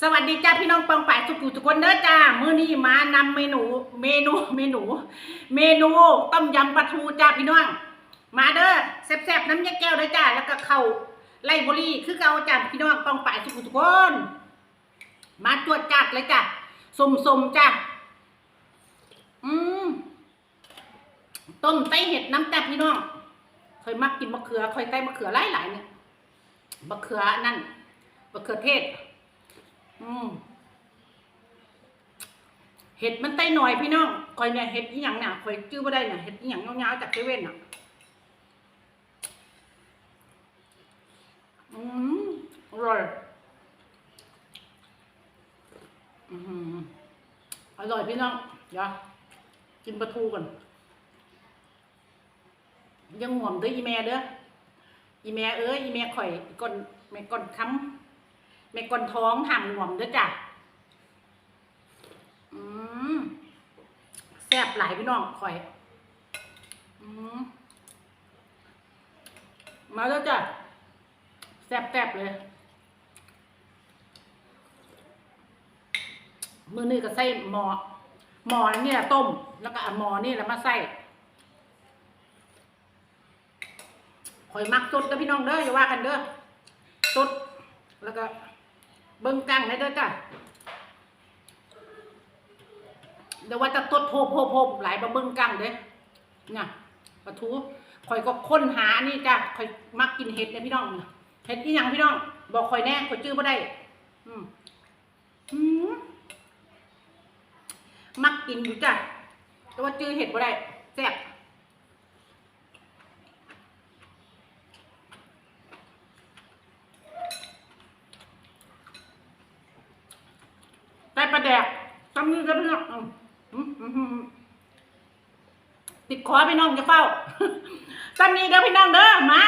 สวัสดีจ้าพี่น้องปองป่ายสุกุทุกคนเด้อจ้ามื้อนี้มานำเมนูเมนูเมนู เมนูต้มยำปลาทูจ้าพี่น้อง มาเด้อแซ่บๆน้ำยาแก้วเด้อจ้าแล้วก็เข้าไล่บุรีคือเก่าจ้าพี่น้องปองป่ายสุกุทุกคน มาจวดจัดเลยจ้าสมๆจ้าอืมต้มไต้เห็ดน้ำแซ่พี่น้องเคยมักกินมะเขือเคยไต้มะเขือหลายๆเนี่ยมะเขือนั่นมะเขือเทศ อืมเห็ดมันไต้หน่อยพี่น้องคอยเนี่ยเห็ดอีหยังเนี่ยคอยจื้อบ่ได้เนี่ยเห็ดอีหยังยาวๆจากเซเว่นอะอืมอร่อยอืมอร่อยพี่น้องเดี๋ยวกินปลาทูก่อนยังห่วงเด้ออีแม่เด้ออีแม่เอ้ยอีแม่ข่อยก้นแม่ก้นค้ำ แม่กอนท้องห่ำหวมเด้อจ้ะอืมแซ่บหลายพี่น้องคอย อืมมาแล้วจ้ะแซ่บแซบๆเลยมือนี่ก็ใส่หมอหมอนี่แหละต้ม แล้วก็หมอนี่แหละมาใส่คอยมักสดเด้อพี่น้องเด้ออย่าว่ากันเด้อสดแล้วก็ เบิ้งกังได้ด้วยจ้ะเดี๋ยวว่าจะตดโพบโพบโพบหลายบะเบิ้งกังเด้เนี่ยปลาทูข่อยก็ค้นหานี่จ้ะข่อยมักกินเห็ดเนี่ยพี่น้องเห็ดที่ยังพี่น้อง บอกข่อยแน่ข่อยจื้อบ่ได้ อืมอืมมักกินอยู่จ้ะแต่ว่าจื้อเห็ดบ่ได้แซ่บ ปลาแดกตำนี้ก็พี่น้องติดคอพี่น้องจะเฝ้าตำนี้เด้อพี่น้องเด้อมา